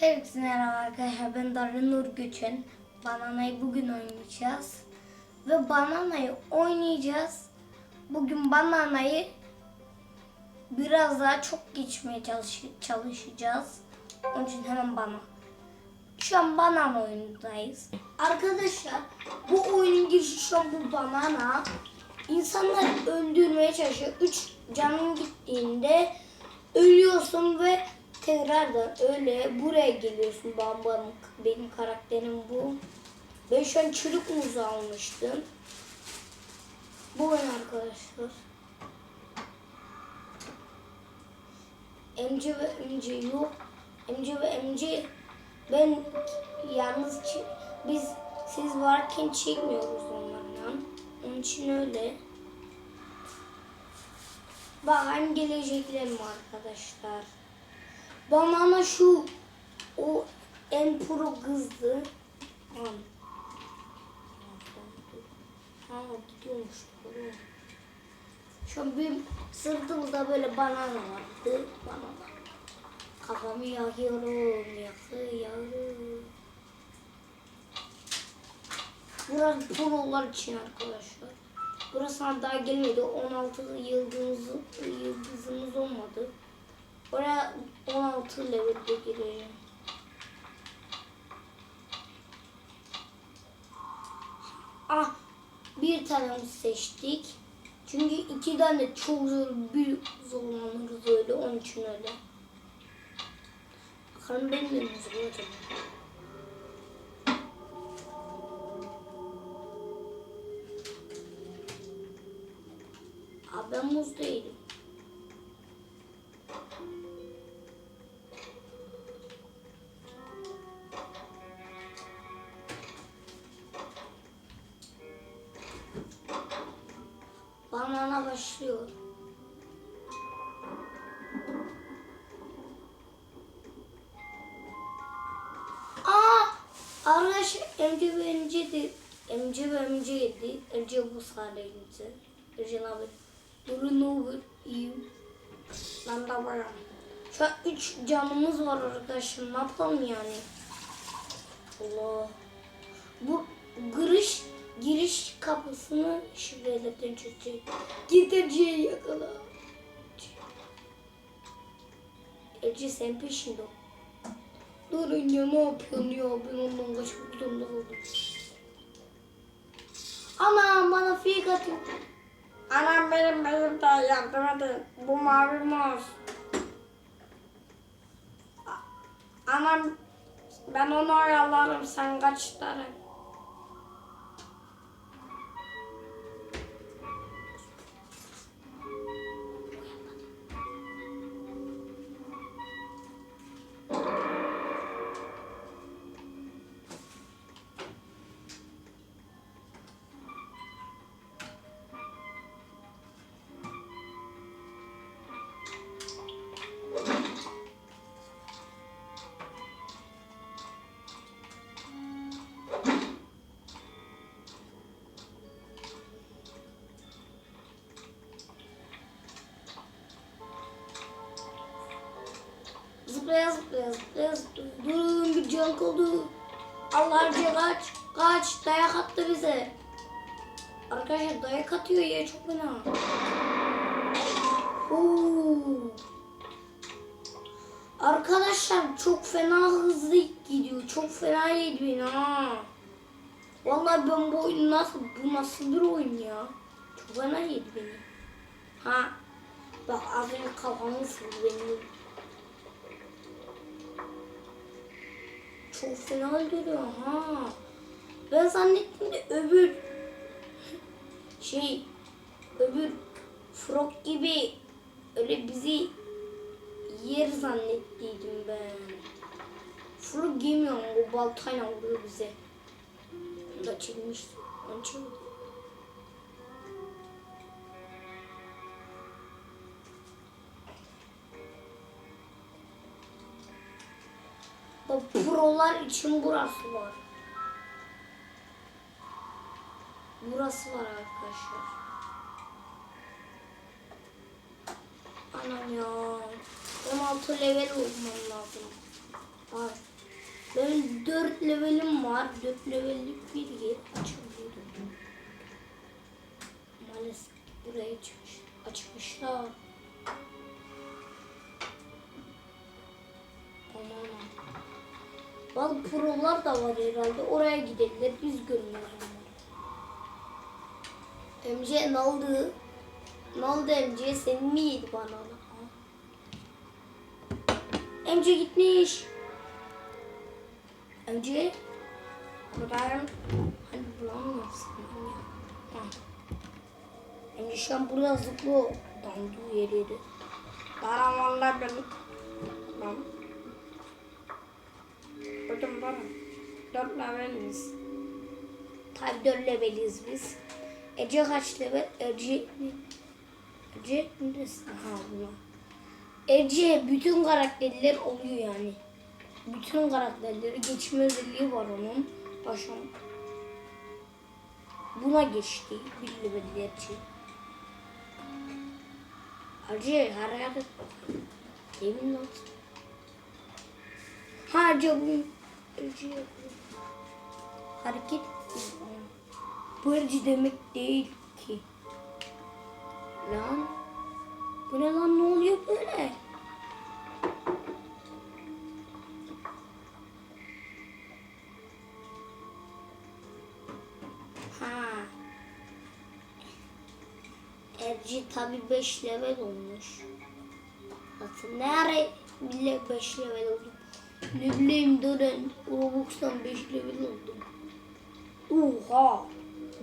Herkese merhaba arkadaşlar. Ben Darren Nur Göçen. Bananayı bugün oynayacağız. Ve bananayı oynayacağız. Bugün bananayı biraz daha çok geçmeye çalış- çalışacağız. Onun için hemen bana. Şu an banana oyundayız. Arkadaşlar bu oyunun girişi şu an bu banana. İnsanları öldürmeye çalışıyor. Üç canın gittiğinde ölüyorsun ve tekrardan öyle buraya geliyorsun. Bambam benim karakterim bu. Ben şu an çürük muzu almıştım. Bu oyun arkadaşlar. MC ve MC yok. MC ve MC ben yalnız biz siz varken çekmiyoruz onlarla. Onun için öyle. Bakın gelecekler arkadaşlar? Banana şu o en pro kızdı. Ha gidiyormuş. Şu an bir sırtımda böyle banana vardı. Banana. Kafamı yakıyorum, yakıyorum. Burası prolar için arkadaşlar. Burası daha gelmedi. 16 yıldız, yıldızımız olmadı. Oraya 16 levelde gireceğim. Ah bir tane seçtik. Çünkü iki tane çok zor bir zorlanırız öyle onun için öyle. Bakalım benim de nasıl olacak. Ben muz değilim. Haber? İyiyim. Ben de varım. Şu an 3 canımız var arkadaşlar. Ne yapalım yani? Allah. Bu giriş giriş kapısını şifrelerden çözecek. Gideceği yakala. Ece sen peşinde ol. Durun ya ne yapıyorsun ya ben ondan kaçmak zorunda oldum. Anam bana fake atıyor. Anam benim benim daha yardım. Bu mavi muz. Anam ben onu oyalarım sen kaç tane. Zıplaya zıplaya zıplaya zıplaya. Durun bir can oldu. Allah bize kaç. Kaç. Dayak attı bize. Arkadaşlar dayak atıyor ya çok fena. Oo. Arkadaşlar çok fena hızlı gidiyor. Çok fena yedi beni ha. Vallahi ben bu oyunu nasıl, bu nasıl bir oyun ya? Çok fena yedi beni. Ha. Bak az önce kafamı sıvı benim. Çok fena öldürüyor ha. Ben zannettim de öbür şey öbür frog gibi öyle bizi yer zannettiydim ben. Frog yemiyor ama o baltayla vuruyor bize. Bunu da çekmiş. Onu çekmiş. O prolar için burası var. Burası var arkadaşlar. Anam ya. 16 level olmam lazım. Var. Benim 4 levelim var. 4 levellik bir yer açabiliyorum. Prolar da var herhalde. Oraya gidenler biz görmüyoruz onları. MC ne oldu? Ne oldu MC? Sen mi bana? MC gitmiş. MC buradayım. Hani ben ya. Ha. MC şu an burada zıplıyor. Danduğu yeriydi. Bana benim. Ben. Bakın bana. Dört leveliz. Tabi dört leveliz biz. Ece kaç level? Ece Ece neresin? Ha buna. Ece bütün karakterler oluyor yani. Bütün karakterleri geçme özelliği var onun. Başım. Buna geçti. Bir level Ece. Ece hareket et. Yemin olsun. Harca bu. Ece. Hareket. Ece demek değil ki. Lan. Bu ne lan ne oluyor böyle? Ha. Erci tabi 5 level olmuş. Zaten ne ara bile 5 level oldum. Ne bileyim dönen Robux'tan 5 level oldum. Oha.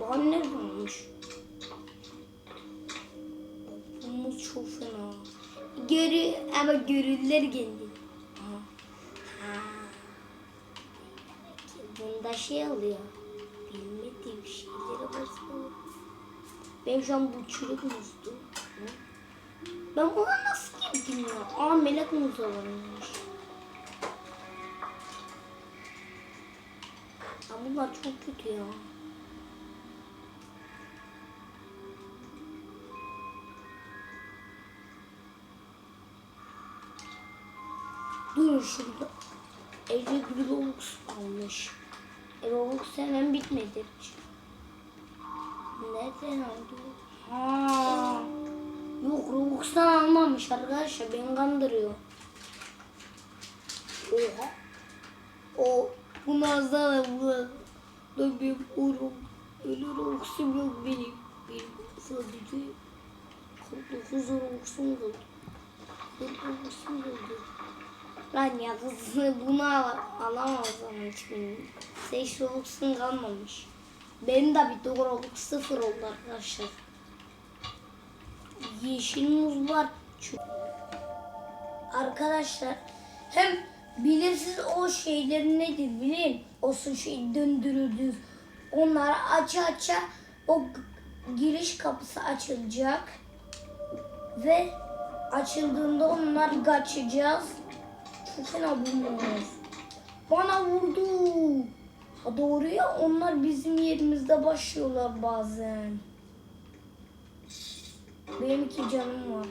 Bana ne olmuş? Muz çok fena. Geri ama görüller geldi. Ha. Ha. Bunda şey oluyor. Bilmediğim şeylere basıyor. Ben şu an bu çürük muzdu. Ben buna nasıl girdim ya? Aa melek muz olmuş. Bunlar çok kötü ya. Dur şurada. Ece Robux almış. E, Robux hemen bitmedi. Neden oldu? Ha. Yok Robux'tan almamış arkadaşlar. Beni kandırıyor. Oha. O bu nazda bu da bir uğrum. Öyle Robux'um yok benim. Benim sadece 49 Robux'um oldu. 49 Robux'um oldu. Lan ya kızını bunu al alamaz ama hiçbirini. Seç Robux'un kalmamış. Benim de bir Robux sıfır oldu arkadaşlar. Yeşil muz var. Arkadaşlar hem bilirsiniz o şeyler nedir bilin. O su şey döndürüldü. Onları aça aça o giriş kapısı açılacak. Ve açıldığında onlar kaçacağız. Çok fena. Bana vurdu. Ha doğru ya onlar bizim yerimizde başlıyorlar bazen. Benim iki canım var.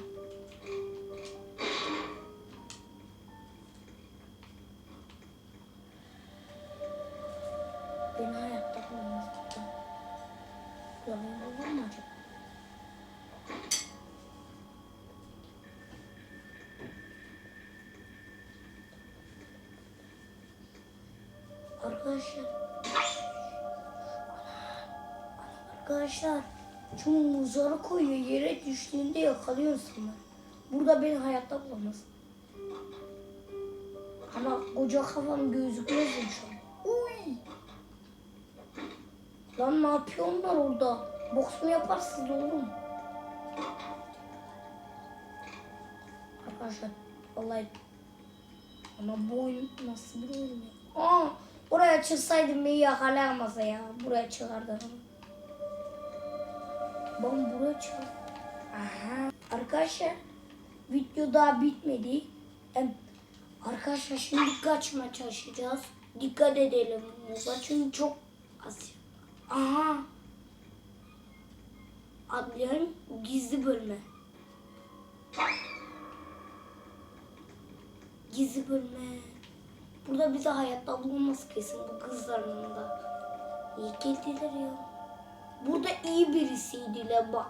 Arkadaşlar. Arkadaşlar. Şu muzları koyuyor yere düştüğünde yakalıyor insanlar. Burada beni hayatta bulamaz. Ama koca kafam gözükmez şu an? Uy. Lan ne yapıyor onlar orada? Boks mu yaparsınız oğlum? Arkadaşlar vallahi ama bu oyun nasıl bir oyun ya? Aa, oraya çıksaydım beni yakalayamasa ya. Buraya çıkardı. Ben buraya çıkardım. Aha. Arkadaşlar video daha bitmedi. Em, Arkadaşlar şimdi kaçmaya çalışacağız. Dikkat edelim. Çünkü çok az. Aha. Adliye'nin gizli bölme. Gizli bölme. Burada bizi hayatta bulmaz kesin bu kızların da. İyi geldiler ya. Burada iyi birisiydiler bak.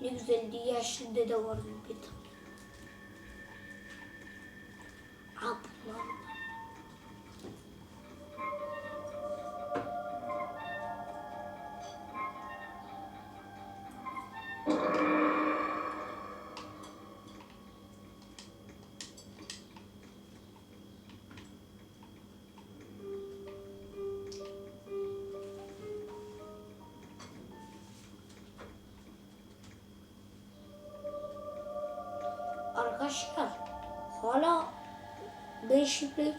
Ne güzeldi yaşlı dede vardı bir tane. Aa ben şifreyi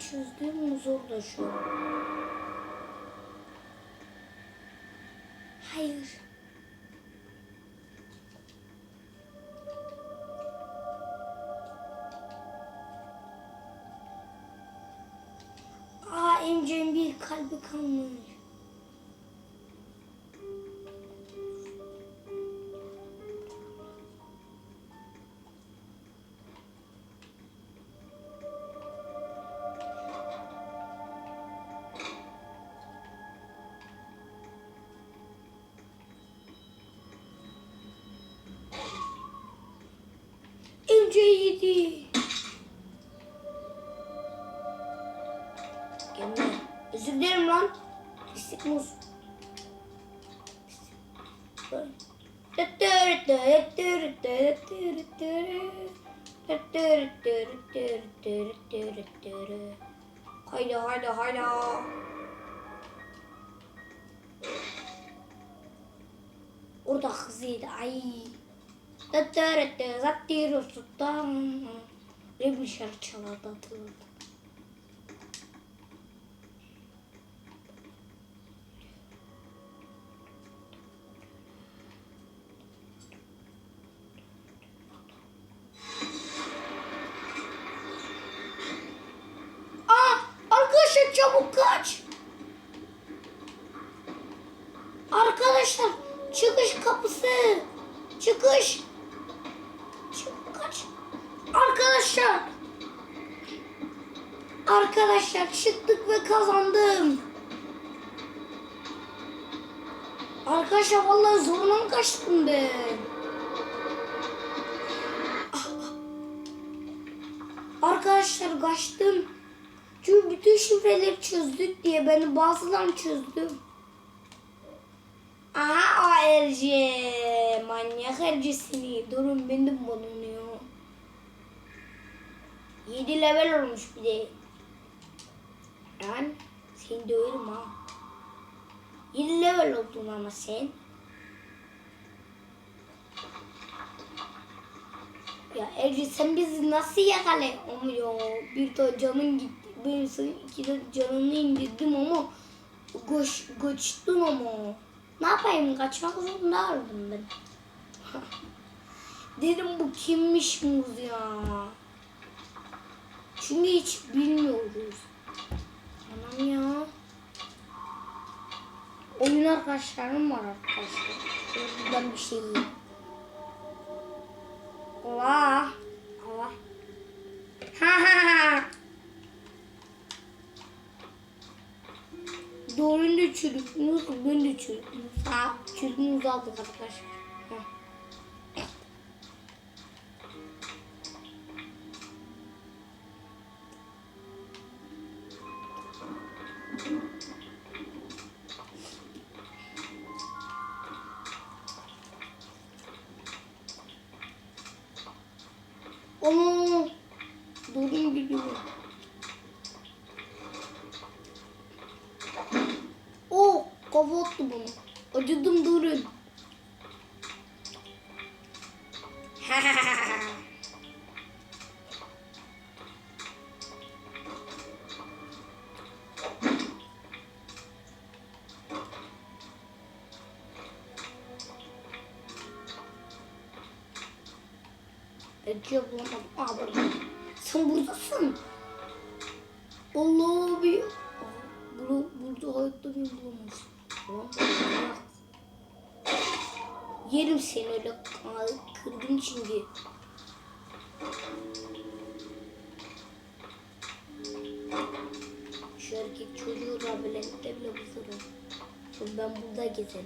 şu an. Hayır. Aa Emre'nin bir kalbi kalmış. Yedi. Gelme. Özür dilerim lan. Pislik muz. Haydi haydi haydi. Orada hızlıydı. Ay. Zattiro sultan. Ne bir şarkı çalardı hatırladım. Arkadaşlar çabuk kaç. Arkadaşlar kaçtım. Çünkü bütün şifreleri çözdük diye beni bazılarını çözdüm. Aha Erce. Manyak Erce'sini. Durun benim bulunuyor. 7 level olmuş bir de. Ben seni döverim ha. 7 level oldun ama sen. Ya Erce sen bizi nasıl yakalayamıyor? Bir de canın gitti. Ben senin iki de canını indirdim ama koş, koştun ama. Ne yapayım? Kaçmak zorunda kaldım ben. Dedim bu kimmiş muz ya? Çünkü hiç bilmiyoruz. Anam ya. Oyun arkadaşlarım var arkadaşlar. Buradan bir şey yiyeyim. Allah. Allah. Ha ha ha. Doğru da çürükmüş, ben de çürükmüş. Ha, çürükmüş aldık arkadaşlar. Ha. Onu Acıya bulamadım. Aa burada. Sen buradasın. Allah bir... Bunu burada hayatta bir bulamaz. Tamam. Yerim seni öyle kırdın şimdi. Şu erkek çocuğu rabilentte bile buzarım. Ben burada gezerim.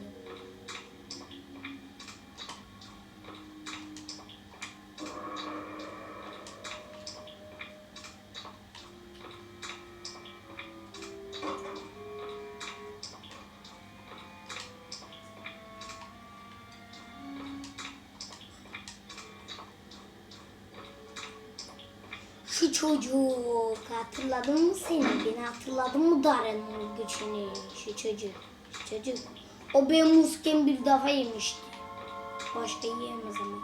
Çocuk hatırladın mı seni? Beni hatırladın mı Darren güçünü? Şu çocuk. Şu çocuk. O benim musken bir defa yemişti. Başka yiyemez ama.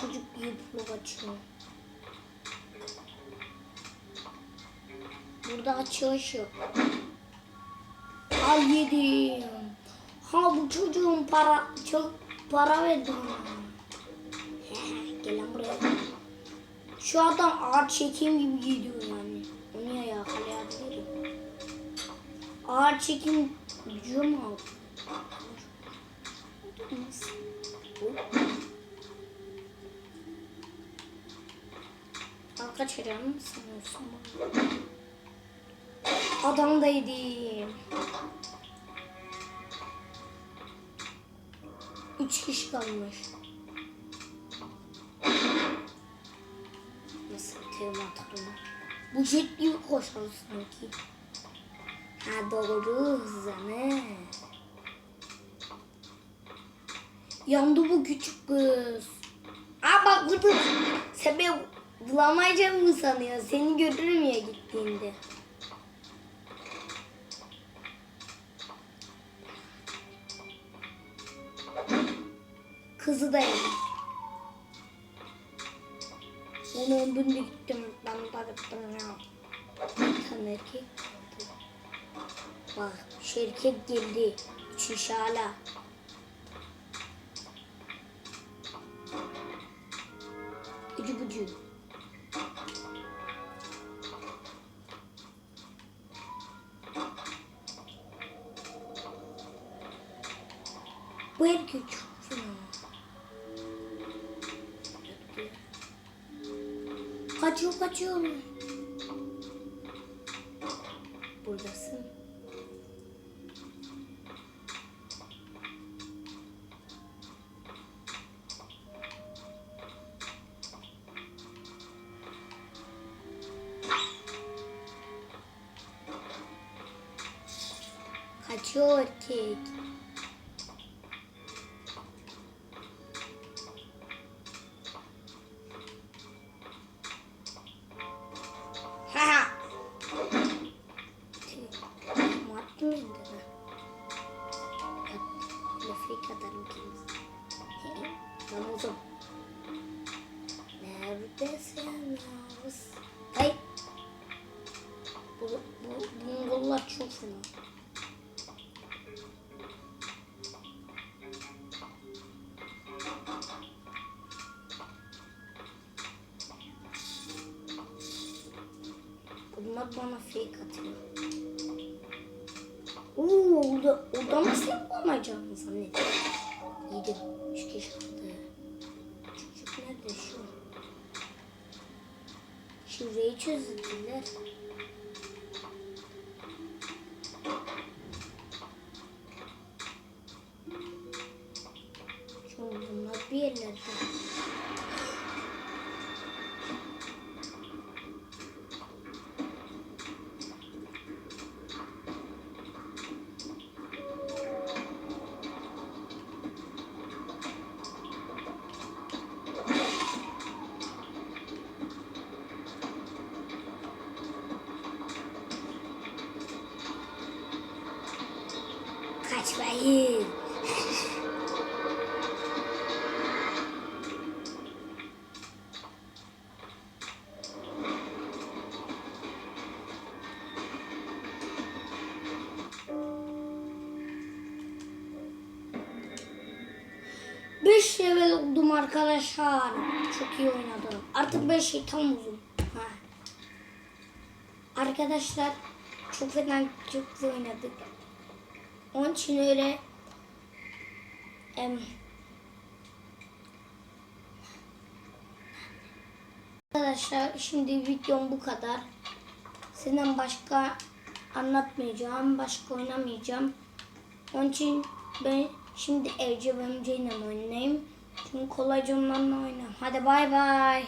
Çocuk yıpılıp açıyor. Burada açılış yok. Al yedim. Ha bu çocuğun para çok para verdi ona. Gel lan buraya. Şu adam ağaç çekim gibi gidiyor yani. Onu ya yakalayabilirim. Ağaç çekim mü aldı? Nasıl? Al kaçacağını mı sanıyorsun bana? Adam da yedim. Üç kişi kalmış. Nasıl atıyorum atarım. Bu jet gibi koşar sanki. Ha doğru hızlanır. Yandı bu küçük kız. Aa bak burada sen beni bulamayacağım mı sanıyor? Seni görürüm ya gittiğinde. Kızı da gittim. Ben de gittim ya. Bir tane erkek. Bak şu erkek geldi. Hala. Ucu bucu. Kaçıyor erkek. Ha ha. Madde miydi be? Nefret atarım ikimiz. Lan uzun. Neredesin Yavuz? Ay. Bu, bu, Mongoller çok fena. Bunlar bana fake atıyor. Oo, orada, orada nasıl yapamayacağını zannettim. Yedim. Kişi kaldı. Çocuk nerede şu? Şifreyi çözdüler. Şu bunlar bir yerlerde. 5 level oldum arkadaşlar. Çok iyi oynadım. Artık ben şeytan oldum. Ha. Arkadaşlar çok fena çok iyi oynadık. Onun için öyle em, Arkadaşlar şimdi videom bu kadar. Sizden başka anlatmayacağım, başka oynamayacağım. Onun için ben şimdi Evce ve amcayla oynayayım. Çünkü kolayca onlarla oynayayım. Hadi bay bay.